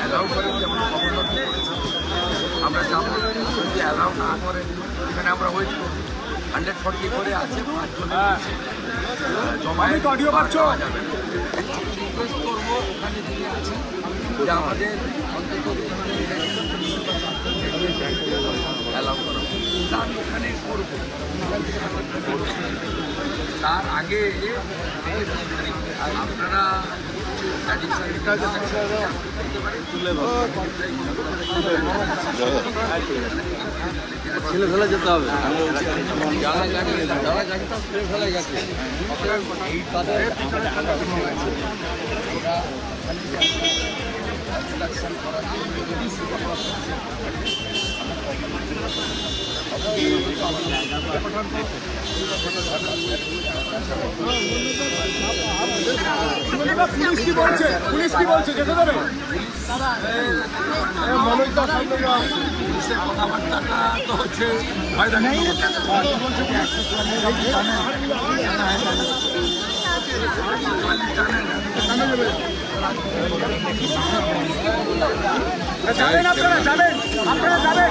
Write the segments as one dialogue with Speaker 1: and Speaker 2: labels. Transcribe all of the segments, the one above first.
Speaker 1: Allow করেন যেমন আমরা যাব যদি অ্যালাউ না করেন এখানে আমরা করব হান্ড্রেড ফর্টি করে আছে। জমায়েত অডিও পাচ্ছ যাবে রিকোয়েস্ট করব ওখানে যিনি আছেন আমাদের অন্তত তার আগে আপনারা
Speaker 2: ছেলে ফেলে যেতে হবে। যারা গাড়ি যারা গাড়িটা ছেলে ফেলে গেছে
Speaker 3: পুলিশ কি বলছে? পুলিশ কি বলছে? যেতে দেবে।
Speaker 1: কথাবার্তাটা তো হচ্ছে
Speaker 3: যাবেন আপনারা যাবেন। আপনারা যাবেন।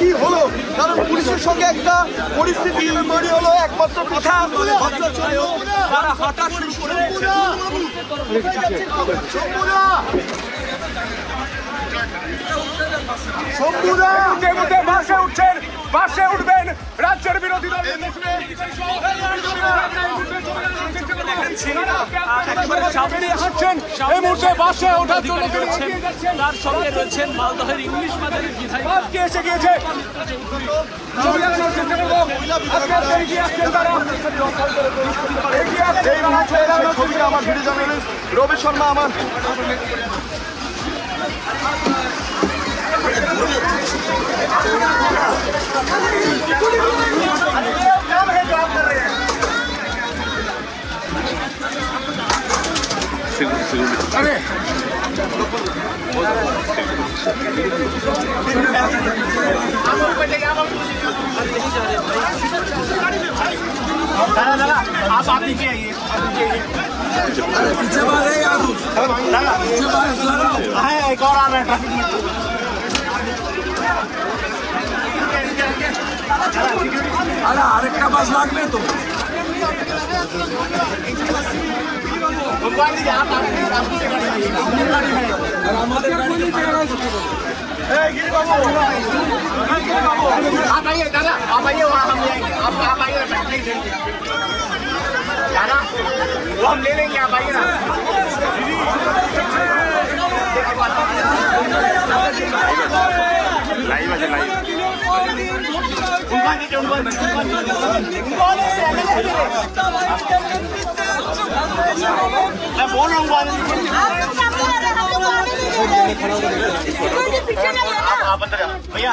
Speaker 4: কি হলো? কারণ পুলিশের সঙ্গে একটা পরিস্থিতি তৈরি হলো, একমাত্র কথা তারা হাঁটা শুরু করে
Speaker 3: বাসে উঠছেন বাসে উঠবেন রাজ্যের বিরোধী দল বেরিয়ে হাঁটছেন এই মুহূর্তে বাসে ওঠার জন্য
Speaker 5: তার সঙ্গে রয়েছেন মালদহের ইংলিশ বিধায়ক
Speaker 3: এসে গিয়েছে। ছবি দেখানোর চেষ্টা अरे। आप आप नीचे आइए। अरे
Speaker 4: पीछे मार यार दादा पीछे मार रहा
Speaker 1: है एक और आ रहा है ट्रैफ़िक में।
Speaker 4: अरे आरेक का बस लागले तो। हम ले आएंगे आप आप आइए ना बैठ नहीं दादा वो हम ले लेंगे आप आइए ना
Speaker 6: লাইভ আছে লাইভ
Speaker 4: आप अंदर भैया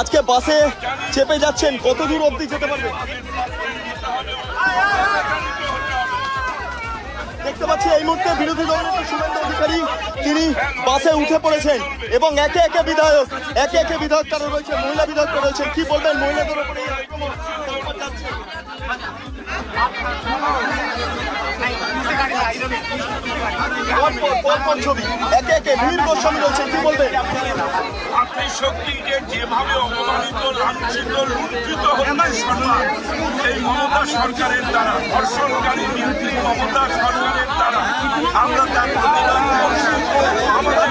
Speaker 7: আজকে
Speaker 4: বাসে চেপে যাচ্ছেন, কত দূর অবধি যেতে পারবে? দেখতে পাচ্ছি এই মুহূর্তে বিরোধী দলনেতা অধিকারী, তিনি বাসে উঠে পড়েছেন এবং একে একে বিধায়ক, একে একে বিধায়ক কারও রয়েছে, মহিলা বিধায়ক রয়েছে, কি বলবেন মহিলাদের উপরে পরপর পরপর ছবি। একে একে বীর গোস্বামী রয়েছে কি বলবেন
Speaker 8: আপনি শক্তিকে যেভাবে অপমানিত লাঞ্ছিত লুণ্ঠিত সরকার এই মমতা সরকারের দ্বারা ধর্ষণকারী নেত্রী মমতা সরকারের দ্বারা আমরা তার প্রতিবাদ করছি। আমাদের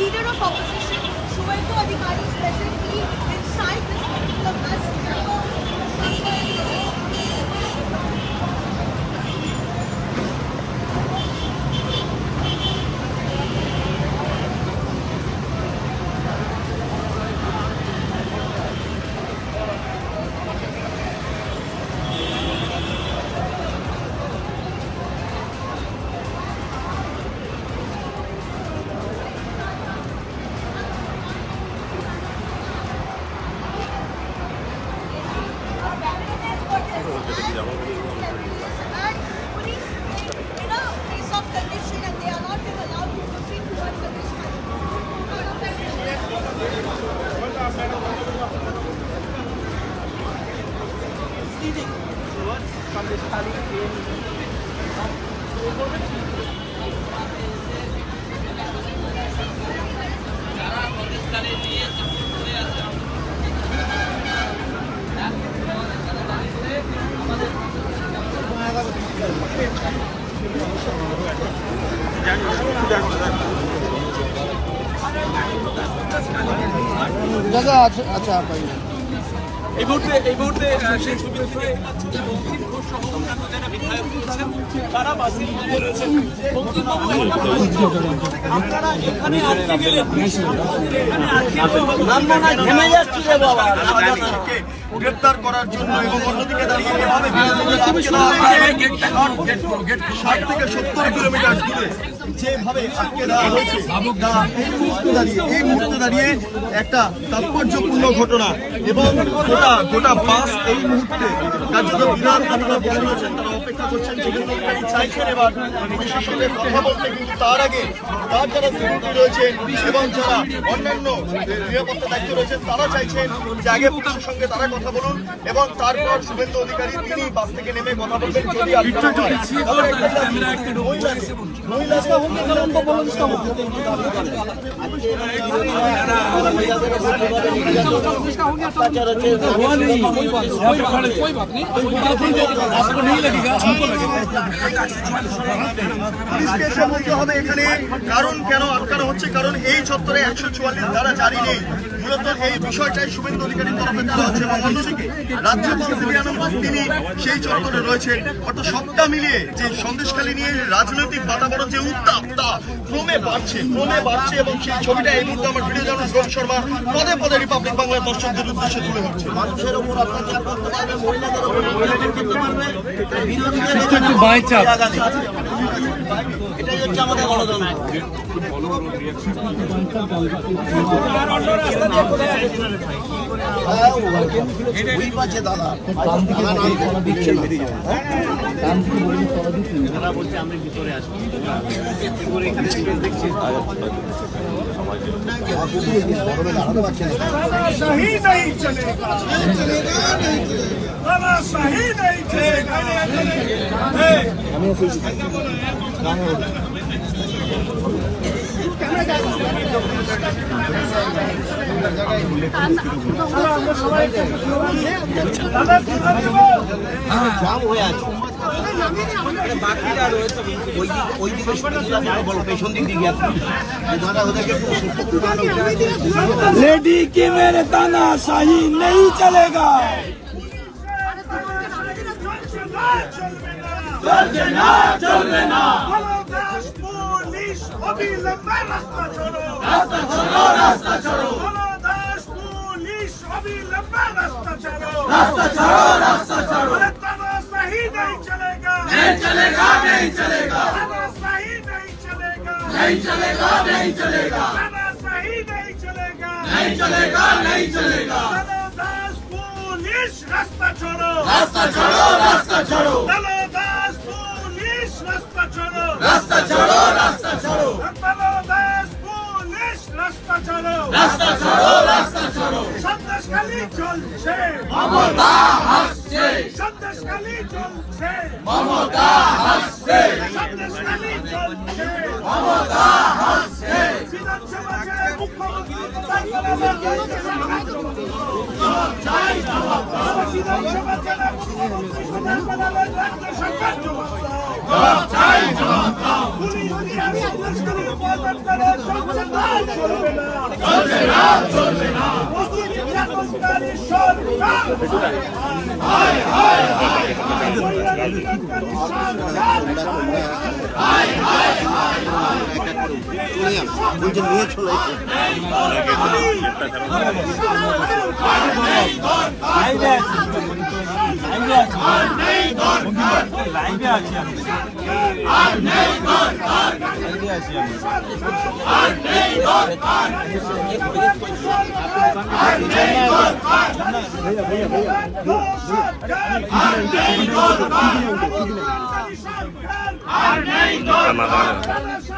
Speaker 9: leader of opposition Shubhendu Adhikari presently inside this particular bus. leading towards Kamleshkali in যারা প্রতিষ্ঠানে নিয়ে করে আছে দাদা আচ্ছা আচ্ছা
Speaker 6: এই মুহূর্তে এই মুহূর্তে সেই ছবি থেকে বঙ্কিম ঘোষ সহ অন্যান্য যারা বিধায়ক রয়েছেন তারা বাসে রয়েছেন। আপনারা এখানে আটকে গেলেন এখানে আটকে
Speaker 4: আদানিকে গ্রেপ্তার করার জন্য এবং অন্যদিকে। ষাট থেকে সত্তর কিলোমিটার দূরে যেভাবে আটকে দেওয়া হয়েছে এই মুহূর্তে দাঁড়িয়ে এই মুহূর্তে দাঁড়িয়ে একটা তাৎপর্যপূর্ণ ঘটনা এবং গোটা গোটা বাস এই মুহূর্তে কার্যত বিধান আপনারা বসে রয়েছেন তারা অপেক্ষা করছেন যেগুলো চাইছেন এবার পুলিশের কথা বলতে কিন্তু তার আগে তার যারা সিকিউরিটি রয়েছেন এবং যারা অন্যান্য নিরাপত্তা দায়িত্ব রয়েছেন তারা চাইছেন যে আগে পুলিশের সঙ্গে তারা কথা বলুন এবং তারপর শুভেন্দু অধিকারী তিনি বাস থেকে নেমে কথা বলবেন যদি পুলিশকে হবে এখানে। কারণ কেন? আটকানো হচ্ছে? কারণ এই চত্বরে একশো চুয়াল্লিশ ধারা জারি নেই। মূলত এই বিষয়টাই শুভেন্দু অধিকারীর তরফে দেওয়া হচ্ছে এবং অন্যদিকে রাজ্যপাল সিরিয়ানন্দ তিনি সেই চত্বরে রয়েছেন। অর্থাৎ সবটা মিলিয়ে যে সন্দেশখালী নিয়ে রাজনৈতিক বাতাবরণ যে উত্তাপ তা ক্রমে বাড়ছে ক্রমে বাড়ছে এবং সেই ছবিটা এই মুহূর্তে আমার ভিডিও জার্নালিস্ট রোহিত শর্মা পদে পদে রিপাবলিক বাংলার দর্শকদের উদ্দেশ্যে তুলে ধরছে। মানুষের উপর অত্যাচার করতে পারবে মহিলাদের উপর অত্যাচার করতে পারবে এটাই হচ্ছে আমাদের গণতন্ত্র।
Speaker 8: सही नहीं चलेगा खाना सही नहीं चलेगा
Speaker 6: लेडी की मेरे ताना शाही नहीं चलेगा চলবে না চলবে না পুলিশ অবিলম্বে রাস্তা ছাড়ো রাস্তা ছাড়ো রাস্তা ছাড়ো রাস্তা ছাড়ো তারা সহি नहीं चलेगा नहीं चलेगा नहीं चलेगा ताना सही नहीं चलेगा नहीं चलेगा नहीं चलेगा ताना सही नहीं चलेगा नहीं चलेगा नहीं चलेगा दास पुलिस रास्ता छोड़ो रास्ता छोड़ो रास्ता छोड़ो दास पुलिस रास्ता छोड़ो रास्ता छोड़ो रास्ता छोड़ो दास রাস্তা ছাড়ো। রাস্তা ছাড়ো রাস্তা ছাড়ো। সন্ত্রাসকালী চলছে। মমতা হাসছে। সন্ত্রাসকালী চলছে। মমতা হাসছে। সন্ত্রাসকালী চলছে। মমতা হাসছে। বিধানসভাতে মুখ্যমন্ত্রী বিধানসভাতে মুখ্যমন্ত্রী সরকার জবাব গেলেন চাই জবাব দাও বিধানসভা ছেড়ে মুখ্যমন্ত্রী কোথায় গেলেন রাজ্য সরকার জবাব দাও চাই জবাব দাও পুলিশ বিহারি লস্করি উপাদান করে চলছে না চলবে না চলবে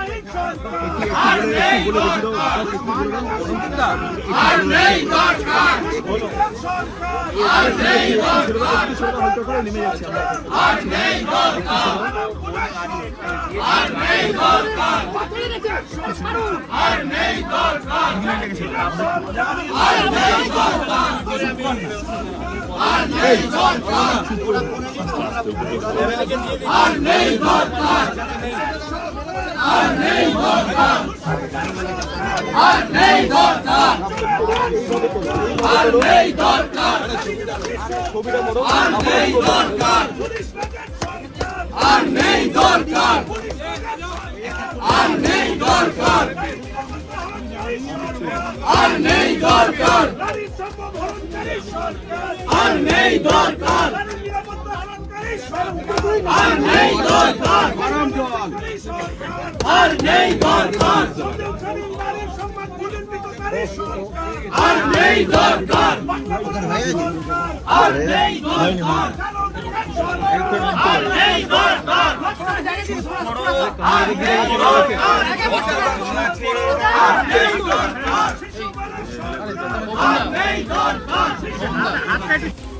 Speaker 6: না চলবে না সরকার হায় হায় হায় হায় হায় নির্যাতনকারী সরকার হায় হায় হায় হায়
Speaker 3: বলছে নিয়ে চলে
Speaker 6: আর নেই দরকার। নারী সর্বভরণকারী সরকার আর নেই দরকার। আর নেই দরকার আর নেই দরকার সম্মান ভুলুণ্ঠিতকারী সরকার আর নেই দরকার আর নেই দরকার আর নেই দরকার আর নেই